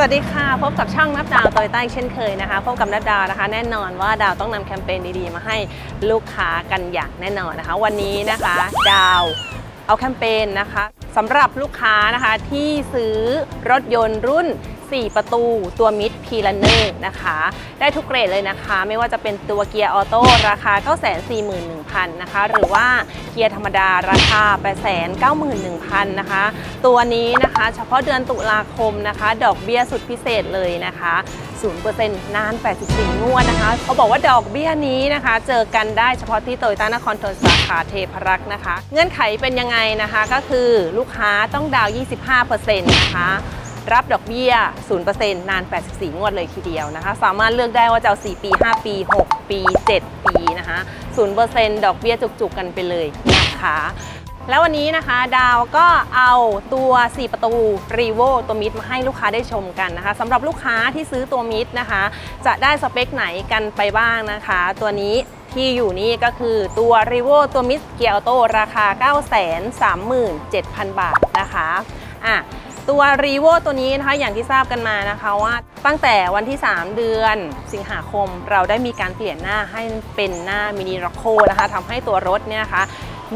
วัสดีค่ะ พบกับช่องนับดาวโตโยต้าเช่นเคยนะคะ พบกับนับดาวนะคะ แน่นอนว่าดาวต้องนำแคมเปญดีๆ มาให้ลูกค้ากันอย่างแน่นอนนะคะ วันนี้นะคะดาวเอาแคมเปญนะคะสำหรับลูกค้านะคะที่ซื้อรถยนต์รุ่น 4 ประตูตัวมิดพีลันเนอร์นะคะ ได้ทุกเกรดเลยนะคะ ไม่ว่าจะเป็นตัวเกียร์ออโต้ราคา 941,000 นะคะ หรือว่าเกียร์ธรรมดาราคา 891,000 นะคะ ตัวนี้นะคะเฉพาะเดือนตุลาคมนะคะ ดอกเบี้ยสุดพิเศษเลยนะคะ0%นาน 84 งวดนะคะ เขาบอกว่าดอกเบี้ยนี้นะคะ เจอกันได้เฉพาะที่โตโยต้านครทนสาขาเทพรักษ์นะคะ เงื่อนไขเป็นยังไงนะคะ ก็คือลูกค้าต้องดาวน์25%นะคะ รับดอกเบี้ย 0%นาน 84 งวดเลยทีเดียวนะคะ สามารถเลือกได้ว่าจะเอา 4 ปี 5 ปี 6 ปี 7 ปีนะคะ 0%ดอกเบี้ยจุกๆกันไปเลยนะคะ แล้ววันนี้นะคะดาวก็เอาตัว 4 ประตูรีโวตัวมิดมาให้ลูกค้าได้ชมกันนะคะสำหรับลูกค้าที่ซื้อตัวมิดนะคะ จะได้สเปคไหนกันไปบ้างนะคะ ตัวนี้ที่อยู่นี่ก็คือตัวรีโวตัวมิดเกียร์ออโต้ราคา 937,000 บาทนะคะอะ ตัวรีโวตัวนี้นะคะอย่างที่ทราบกันมานะคะว่าตั้งแต่วันที่ 3 เดือนสิงหาคมเราได้มีการเปลี่ยนหน้าให้เป็นหน้ามินิร็อกโคนะคะทำให้ตัวรถเนี่ยนะคะ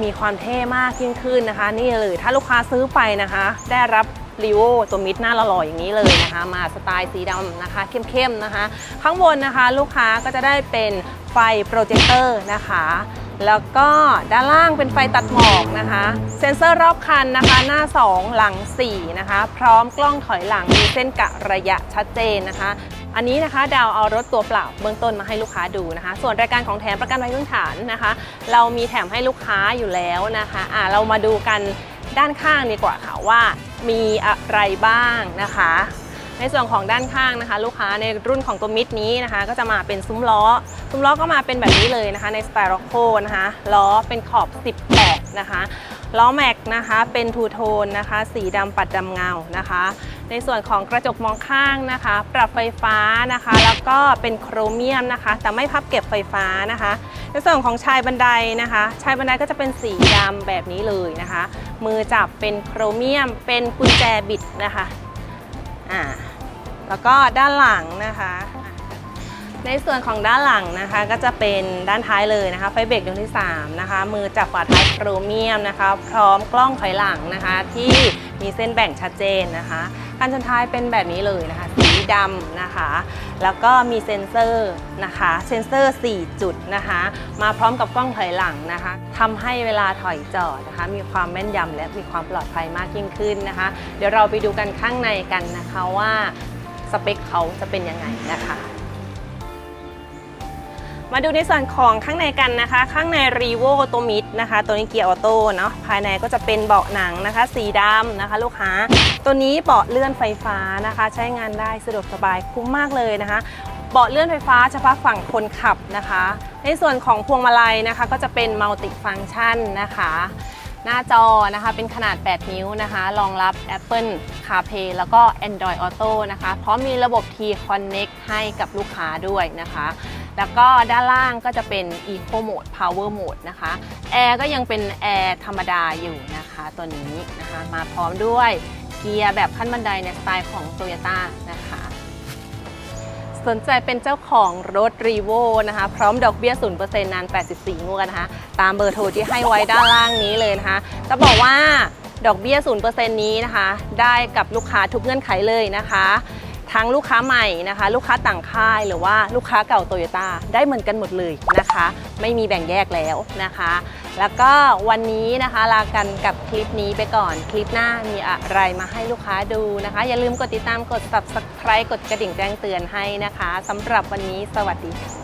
มีความเท่มากยิ่งขึ้นนะคะ นี่เลยถ้าลูกค้าซื้อไปนะคะ ได้รับรีโวตัวมิดหน้าหล่อๆอย่างนี้เลยนะคะ มาสไตล์สีดำนะคะเข้มๆนะคะ ข้างบนนะคะลูกค้าก็จะได้เป็นไฟโปรเจคเตอร์นะคะ แล้วก็ด้านล่างเป็นไฟตัดหมอกนะคะ เซ็นเซอร์รอบคันนะคะ หน้า 2 หลัง 4 นะคะ พร้อมกล้องถอยหลังมีเส้นกะระยะชัดเจนนะคะ อันนี้นะคะดาวเอารถตัวเปล่าเบื้องต้นมาให้ลูกค้าดูนะคะ ส่วนรายการของแถมประกันภัยพื้นฐานนะคะ เรามีแถมให้ลูกค้าอยู่แล้วนะคะอ่าเรามาดูกันด้านข้างดีกว่าค่ะว่ามีอะไรบ้างนะคะ ในส่วนของด้านข้างนะคะ ลูกค้าในรุ่นของตัวมิดนี้นะคะ ก็จะมาเป็นซุ้มล้อ ซุ้มล้อก็มาเป็นแบบนี้เลยนะคะ ในสไตล์ร็อกโคนะคะล้อเป็นขอบ 18 นะคะล้อแม็กนะคะเป็นทูโทนนะคะ สีดำปัดดำเงานะคะ ในส่วนของกระจกมองข้างนะคะ ปรับไฟฟ้านะคะ แล้วก็เป็นโครเมียมนะคะ แต่ไม่พับเก็บไฟฟ้านะคะ ในส่วนของชายบันไดนะคะ ชายบันไดก็จะเป็นสีดำแบบนี้เลยนะคะ มือจับเป็นโครเมียม เป็นกุญแจบิดนะคะ อ่าแล้วก็ด้านหลังนะคะ ในส่วนของด้านหลังนะคะก็จะเป็นด้านท้ายเลยนะคะ ไฟเบรกดวงที่3นะคะ มือจับฝาท้ายโครเมียมนะคะ พร้อมกล้องถอยหลังนะคะ ที่มีเส้นแบ่งชัดเจนนะคะ การชนท้ายเป็นแบบนี้เลยนะคะ สีดำนะคะ แล้วก็มีเซ็นเซอร์นะคะ เซ็นเซอร์ 4 จุดนะคะ มาพร้อมกับกล้องถอยหลังนะคะทำให้เวลาถอยจอดนะคะ มีความแม่นยำและมีความปลอดภัยมากยิ่งขึ้นนะคะ เดี๋ยวเราไปดูกันข้างในกันนะคะว่าสเปคเขาจะเป็นยังไงนะคะ มาดูในส่วนของข้างในกันนะคะ ข้างในรีโวตัวมิดนะคะ ตัวนี้เกียร์ออโต้เนาะภายในก็จะเป็นเบาะหนังนะคะ สีดำนะคะ ลูกค้า ตัวนี้เบาะเลื่อนไฟฟ้านะคะ ใช้งานได้สะดวกสบายคุ้มมากเลยนะคะ เบาะเลื่อนไฟฟ้าเฉพาะฝั่งคนขับนะคะ ในส่วนของพวงมาลัยนะคะ ก็จะเป็นมัลติฟังชันนะคะหน้าจอนะคะเป็นขนาด 8 นิ้วนะคะ รองรับ Apple CarPlay แล้วก็ Android Auto นะคะพร้อมมีระบบ T Connect ให้กับลูกค้าด้วยนะคะ แล้วก็ด้านล่างก็จะเป็น Eco Mode Power Mode นะคะแอร์ก็ยังเป็นแอร์ธรรมดาอยู่นะคะตัวนี้นะคะมาพร้อมด้วยเกียร์แบบขั้นบันไดในสไตล์ของ Toyota นะคะ สนใจเป็นเจ้าของรถรีโวนะคะ พร้อมดอกเบี้ย 0%นาน 84 งวดนะคะ ตามเบอร์โทรที่ให้ไว้ด้านล่างนี้เลยนะคะ จะบอกว่าดอกเบี้ย 0%นี้นะคะ ได้กับลูกค้าทุกเงื่อนไขเลยนะคะ ทั้งลูกค้าใหม่นะคะ ลูกค้าต่างค่ายหรือว่าลูกค้าเก่าโตโยต้าได้เหมือนกันหมดเลยนะคะ ไม่มีแบ่งแยกแล้วนะคะ แล้วก็วันนี้นะคะลากันกับคลิปนี้ไปก่อนคลิปหน้ามีอะไรมาให้ลูกค้าดูนะคะ อย่าลืมกดติดตามกด subscribe กดกระดิ่งแจ้งเตือนให้นะคะสำหรับวันนี้สวัสดีค่ะ